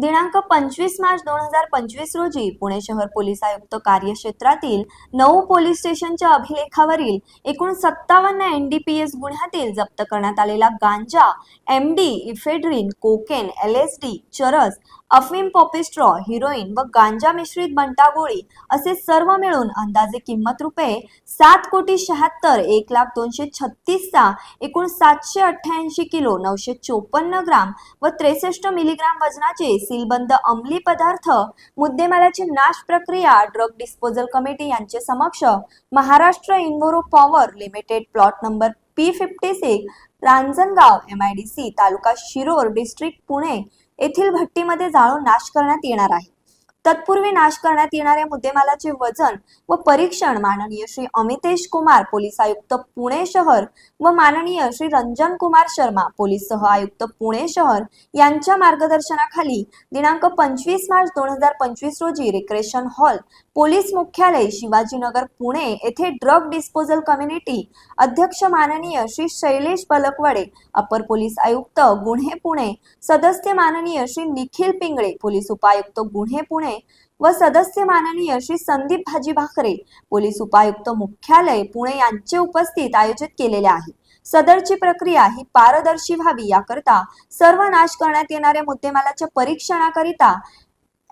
दिनांक पंचवीस मार्च दोन हजार पंचवीस रोजी पुणे शहर पोलीस आयुक्त कार्यक्षेत्रातील नऊ पोलीस स्टेशनच्या अभिलेखावरील एकूण सत्तावन्न एन डी पी एस गुन्ह्यातील जप्त करण्यात आलेला गांजा M D ephedrine cocaine L S D चरस अफीम पॉपिस्ट्रॉ हिरोईन व गांजा मिश्रित बंटा गोळी असे सर्व मिळून अंदाजे किंमत रुपये सात कोटी शहात्तर एक लाख दोनशे छत्तीसचा एकूण सातशे अठ्ठ्याऐंशी किलो नऊशे चोपन्न ग्राम व त्रेसष्ट मिलीग्राम वजनाचे सीलबंद अंमली पदार्थ मुद्देमालाची नाश प्रक्रिया ड्रग डिस्पोजल कमिटी यांचे समक्ष Maharashtra enviro power limited plot number P fifty six Ranjangaon M I D C taluka Shirur district Pune येथील भट्टीमध्ये जाळून नाश करण्यात येणार आहे. तत्पूर्वी नाश करण्यात येणाऱ्या मुद्देमालाचे वजन व परीक्षण माननीय श्री अमितेश कुमार पोलीस आयुक्त पुणे शहर व माननीय श्री रंजन कुमार शर्मा पोलीस सह आयुक्त पुणे शहर यांच्या मार्गदर्शनाखाली दिनांक पंचवीस मार्च दोन हजार पंचवीस रोजी रिक्रेशन हॉल पोलीस मुख्यालय शिवाजीनगर पुणे येथे ड्रग डिस्पोजल कम्युनिटी अध्यक्ष माननीय श्री शैलेश बलकवडे अपर पोलीस आयुक्त गुन्हे पुणे सदस्य माननीय श्री निखिल पिंगळे पोलीस उपायुक्त गुन्हे पुणे व सदस्य माननीय श्री संदीप भाजी भाकरे पोलीस उपायुक्त मुख्यालय पुणे यांचे उपस्थित आयोजित केलेले आहे सदरची प्रक्रिया ही पारदर्शी व्हावी याकरता सर्व नाश करण्यात येणाऱ्या मुद्देमालाच्या परीक्षणाकरिता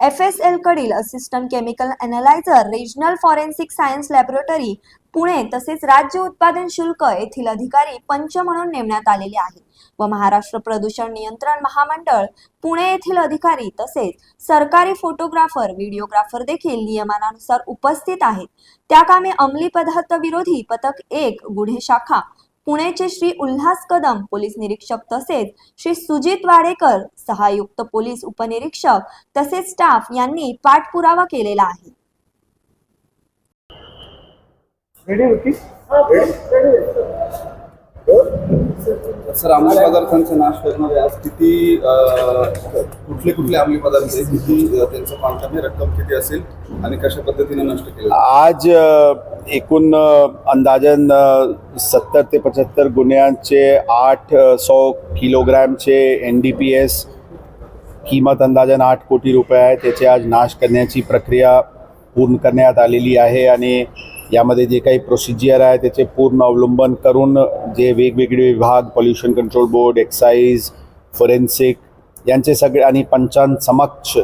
एफ एस एल कडील assistant chemical analyser regional forensic science laboratory Pune तसेच राज्य उत्पादन शुल्क येथील अधिकारी पंच म्हणून नेमण्यात आलेले आहेत. व महाराष्ट्र प्रदूषण नियंत्रण महामंडळ पुणे येथील अधिकारी तसेच सरकारी फोटोग्राफर व्हिडिओग्राफर देखील नियमानुसार उपस्थित आहेत. त्या कामे अंमली पदार्थ विरोधी पथक एक गुन्हे शाखा पुणेचे श्री उल्हास कदम पोलीस निरीक्षक तसेच श्री सुजित वाडेकर सहायुक्त पोलीस उपनिरीक्षक तसेच स्टाफ यांनी पाठपुरावा केलेला आहे. रेडी होती सर अंमली पदार्थांचा नाश करणारे आज किती कुठले कुठले अंमली पदार्थ आहे? किती त्यांचं क्वांटम रक्कम किती असेल? आणि कशा पद्धतीने नष्ट केलं आज एकूण अंदाजन सत्तर ते पंच्याहत्तर गुन्ह्यांचे आठ सौ किलोग्रॅमचे एन डी पी एस किंमत अंदाजन आठ कोटी रुपये आहे. त्याचे आज नाश करण्याची प्रक्रिया पूर्ण करण्यात आलेली आहे आणि यामध्ये जे काही प्रोसिजियर आहे त्याचे पूर्ण अवलंबन करून जे वेगवेगळे विभाग pollution control board excise forensic यांचे सगळे आणि पंचांसमक्ष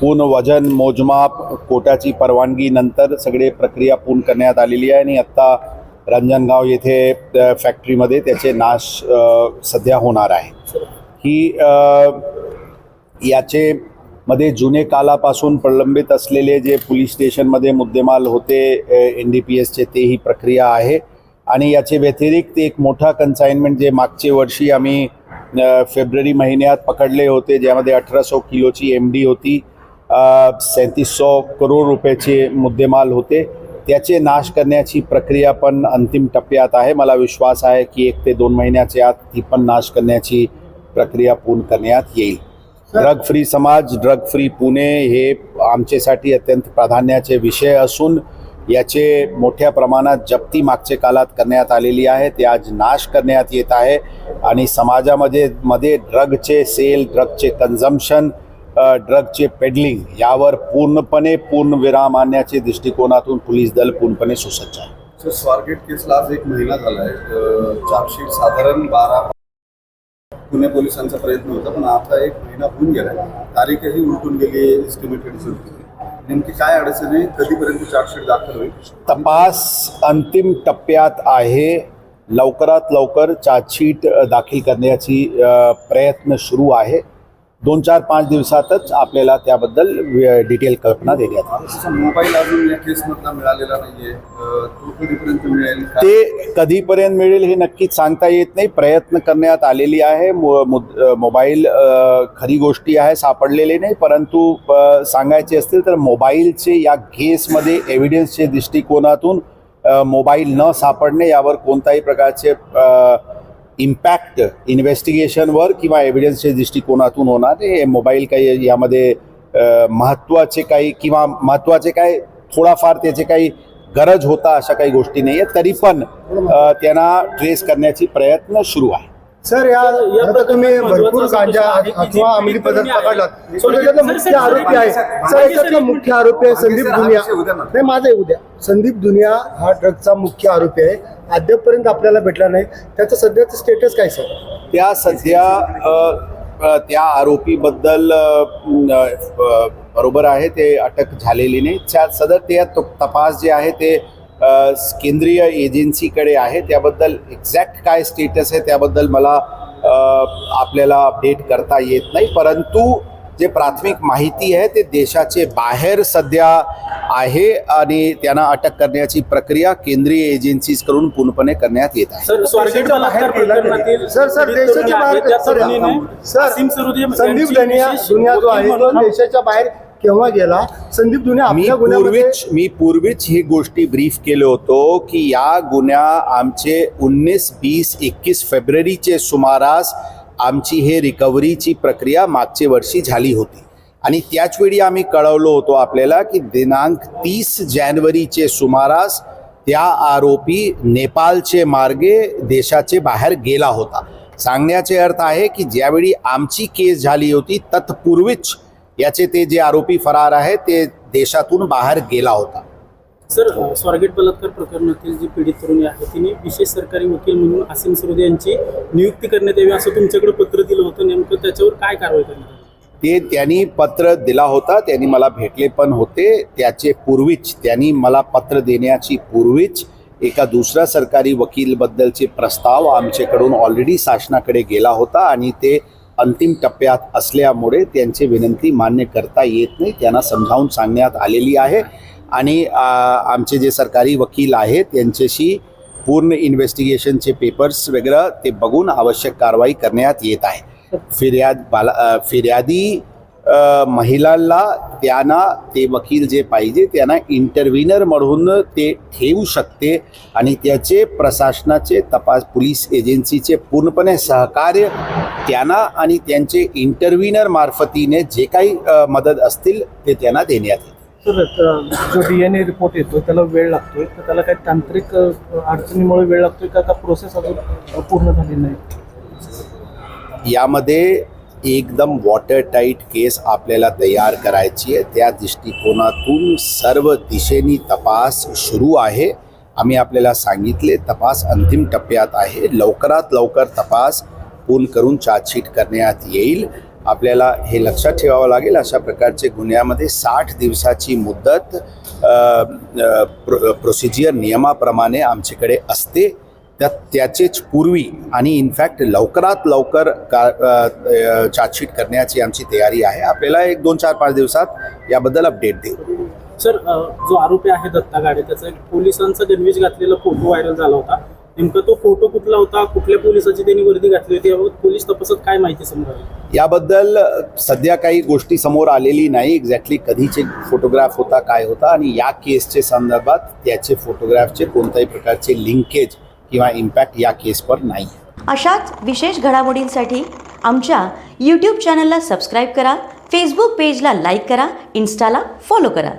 पूर्ण वजन मोजमाप कोटाची परवानगी नंतर सगळे प्रक्रिया पूर्ण करण्यात आलेली आहे आणि आत्ता रंजनगाव येथे फॅक्टरीमध्ये त्याचे नाश सध्या होणार आहे. ही याचे मध्ये जुने कालापासून प्रलंबित असलेले जे पोलीस स्टेशनमध्ये मुद्देमाल होते एन डी पी एसचे ते ही प्रक्रिया आहे. आणि याचे व्यतिरिक्त एक मोठा कन्साइनमेंट जे मागचे वर्षी आम्ही फेब्रुवारी महिन्यात पकडले होते ज्यामध्ये अठरा सौ किलोची एम डी होती. सैंतीस सौ करोड रुपयाचे मुद्देमाल होते. त्याचे नाश करण्याची प्रक्रिया पण अंतिम टप्प्यात आहे. मला विश्वास आहे की एक ते दोन महिन्याच्या आत ती पण नाश करण्याची प्रक्रिया पूर्ण करण्यात येईल. ड्रग फ्री समाज ड्रग फ्री पुणे हे आमच्यासाठी अत्यंत प्राधान्याचे विषय असून याचे मोठ्या प्रमाणात जप्ती मागच्या काळात करण्यात आलेली आहे. ते आज नाश करण्यात येत आहे. आणि समाजामध्ये मध्ये ड्रगचे सेल ड्रगचे कन्झम्शन ड्रगचे पेडलिंग यावर पूर्णपणे पूर्ण विराम आणण्याच्या दृष्टिकोनातून पोलीस दल पूर्णपणे सुसज्ज आहे. सर स्वारगेट केसला आज एक महिना झाला आहे चार्जशीट साधारण बारा पुणे पोलिसांचा प्रयत्न होता पण आता एक महिना होऊन गेला तारीखही उलटून गेली एस्टिमेटेड नेमकी काय अडचण आहे? कधीपर्यंत चार्जशीट दाखल होईल? तपास अंतिम टप्प्यात आहे. लवकरात लवकर चार्जशीट दाखल करण्याची प्रयत्न सुरू आहे. दोन चार पाच दिवसातच आपल्याला त्याबद्दल डिटेल कल्पना देण्यात मोबाईल अजून या केसमधला मिळालेला नाहीये. अं, तो कधीपर्यंत मिळेल? ते कधीपर्यंत मिळेल हे नक्कीच सांगता येत नाही. प्रयत्न करण्यात आलेली आहे. मोबाईल खरी गोष्टी आहे सापडलेले नाही. परंतु सांगायचे असतील तर मोबाईलचे या केसमध्ये एव्हिडन्सच्या दृष्टिकोनातून मोबाईल न सापडणे यावर कोणत्याही प्रकारचे इम्पॅक्ट इन्व्हेस्टिगेशनवर किंवा एव्हिडन्सच्या दृष्टिकोनातून होणार हे मोबाईल काही यामध्ये महत्त्वाचे काही किंवा महत्त्वाचे काय थोडाफार त्याचे काही गरज होता अशा काही गोष्टी नाही आहेत तरी पण त्यांना ट्रेस करण्याची प्रयत्न सुरू आहे सर या आता तुम्ही भरपूर गांजा अथवा अंमली पदार्थ पकडलात. त्याच्यातला मुख्य आरोपी आहे. सर याच्यातला मुख्य आरोपी आहे संदीप दुनिया. नाही माझा आहे उद्या. संदीप दुनिया हा ड्रगचा मुख्य आरोपी आहे. अद्यापपर्यंत आपल्याला भेटला नाही. त्याचं सध्याचं स्टेटस काय सर? त्या सध्या त्या आरोपीबद्दल बरोबर आहे ते अटक झालेली नाही. त्या सदर ते तो- तपास जे आहे ते केंद्रीय एजन्सीकडे आहे. त्याबद्दल एक्झॅक्ट काय स्टेटस आहे त्याबद्दल मला आपल्याला अपडेट करता येत नाही. परंतु जे प्राथमिक माहिती आहे ते देशाचे बाहेर सध्या आहे आणि त्यांना अटक करण्याची प्रक्रिया केंद्रीय एजन्सीजकडून पूर्णपणे करण्यात येत आहे. सर सर देशाच्या बाहेर संदीप दुनिया जो आहे देशाच्या बाहेर केव्हा गेला? संदीप दुनिया मी आपल्या गुन्ह्यामध्ये पूर्वीच मी पूर्वीच ही गोष्टी ब्रीफ केलो होतो की या गुन्ह्या आमचे उन्नीस बीस एकवीस फेब्रुवारीचे सुमारास आमची हे रिकव्हरीची प्रक्रिया मागच्या वर्षी झाली होती. आणि त्याच वेळी आम्ही कळवलो होतो आपल्याला की दिनांक तीस जानेवारीचे सुमारास त्या आरोपी नेपाळचे मार्गे देशाचे बाहेर गेला होता. सांगण्याचे अर्थ आहे की ज्यावेळी आमची केस झाली होती तत्पूर्वीच याचे ते जे आरोपी फरार आहे ते देशातून बाहेर गेला होता. सर स्वारगेट बलात्कार प्रकरणातील जी पीडित तरुणी आहे तिने विशेष सरकारी वकील म्हणून असीम सरोदे यांची नियुक्ती करण्यात यावी असं तुमच्याकडे पत्र दिलं होतं. नेमकं त्याच्यावर काय कारवाई करण्यात? ते त्यांनी पत्र दिला होता त्यांनी मला भेटले पण होते. त्याचे पूर्वीच त्यांनी मला पत्र देण्याची पूर्वीच एका दुसऱ्या सरकारी वकीलबद्दलचे प्रस्ताव आमच्याकडून ऑलरेडी शासनाकडे गेला होता आणि ते अंतिम टप्प्यात असल्यामुळे त्यांची विनंती मान्य करता येत नाही त्यांना समजावून सांगण्यात आलेली आहे. आणि आमचे जे सरकारी वकील आहेत त्यांच्याशी पूर्ण इन्व्हेस्टिगेशनचे पेपर्स वगैरे ते बघून आवश्यक कारवाई करण्यात येत आहे. फिर्याद बाला फिर्यादी महिलांना त्यांना ते वकील जे पाहिजे त्यांना इंटरव्हिनर म्हणून ते ठेवू शकते आणि त्याचे प्रशासनाचे तपास पोलीस एजन्सीचे पूर्णपणे सहकार्य त्यांना आणि त्यांचे इंटरव्हिनर मार्फतीने जे काही मदत असतील ते त्यांना देण्यात येईल अ, जो डी एन ए रिपोर्ट येतो त्याला वेळ लागतोय. तर त्याला काही तांत्रिक अडचणीमुळे वेळ लागतोय का? का प्रोसेस अजून पूर्ण झाली नाही? यामध्ये एकदम वॉटर टाईट केस आपल्याला तयार करायची आहे. त्या दृष्टिकोनातून सर्व दिशेनी तपास सुरू आहे. आम्ही आपल्याला सांगितले तपास अंतिम टप्प्यात आहे. लवकरात लवकर तपास पूर्ण करून चार्जशीट करण्यात येईल. आपल्याला हे लक्षात ठेवावं लागेल अशा प्रकारचे गुन्ह्यामध्ये साठ दिवसाची मुदत प्रो प्रोसिजियर नियमाप्रमाणे आमच्याकडे असते. त्या त्याचेच पूर्वी आणि इनफॅक्ट लवकरात लवकर का चार्जशीट करण्याची आमची तयारी आहे. आपल्याला एक दोन चार पाच दिवसात याबद्दल अपडेट देऊ. सर जो आरोपी आहे दत्ता गाडे त्याचा एक पोलिसांचा गणवेश घातलेला फोटो व्हायरल झाला होता. नेमका तो फोटो कुठला होता? कुठल्या पोलिसाची त्यांनी वर्दी घातली होती? याबाबत पोलीस तपासात काय माहिती समोर आली याबद्दल सध्या काही गोष्टी समोर आलेली नाही. एक्झॅक्टली कधीचे फोटोग्राफ होता काय होता आणि या केसचे संदर्भात त्याचे फोटोग्राफचे कोणत्याही प्रकारचे लिंकेज किंवा इम्पॅक्ट या केसवर नाही. अशाच विशेष घडामोडींसाठी आमच्या यूट्यूब चॅनलला सबस्क्राईब करा फेसबुक पेजला लाईक करा इन्स्टाला फॉलो करा.